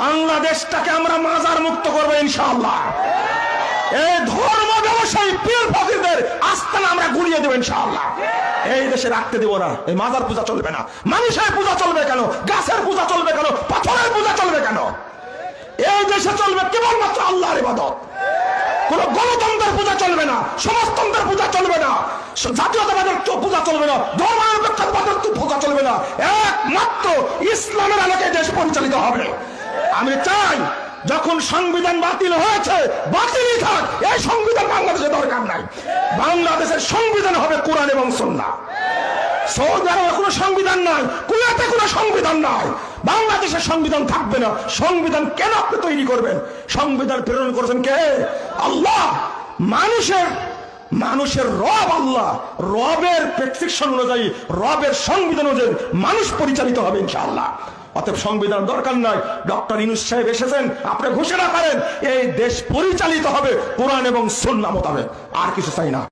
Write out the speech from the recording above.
বাংলাদেশটাকে আমরা মাজার মুক্ত করব ইনশাআল্লাহ। এই ধর্ম ব্যবসায়ী, পীর ফকিরদের আস্থানা আমরা গুড়িয়ে দেবো ইনশাআল্লাহ। এই দেশে রাখতে দেবো না। এই মাজার পূজা চলবে না। মানুষের পূজা চলবে কেন? গাছের পূজা চলবে কেন? পাথরের পূজা চলবে কেন? এই দেশে চলবে কেবলমাত্র আল্লাহর ইবাদত। কোন গণতন্ত্রের পূজা চলবে না। সমাজতন্ত্রের পূজা চলবে না। জাতীয়তাবাদের পূজা চলবে না। তো পূজা চলবে না। একমাত্র ইসলামের আলোকে দেশ পরিচালিত হবে। আমি চাই যখন সংবিধান বাতিল হয়েছে, বাতিলই থাক। এই সংবিধান বাংলাদেশে দরকার নাই। বাংলাদেশের সংবিধান হবে কোরআন এবং সন্না সৌদি আরবে কোনো সংবিধান নাই কোনো সংবিধান নাই। বাংলাদেশের সংবিধান থাকবে না। সংবিধান কেন আপনি তৈরি করবেন? সংবিধান প্রেরণ করেছেন কে? আল্লাহ। মানুষের মানুষের রব আল্লাহ। রবের প্রেসক্রিপশন অনুযায়ী, রবের সংবিধান অনুযায়ী মানুষ পরিচালিত হবে ইনশাআল্লাহ। অতএব সংবিধান দরকার নাই। ডক্টর ইনুস সাহেব এসেছেন, আপনি ঘোষণা করেন, এই দেশ পরিচালিত হবে, কোরআন এবং সন্না মোতাবেক। আর কিছু চাই না।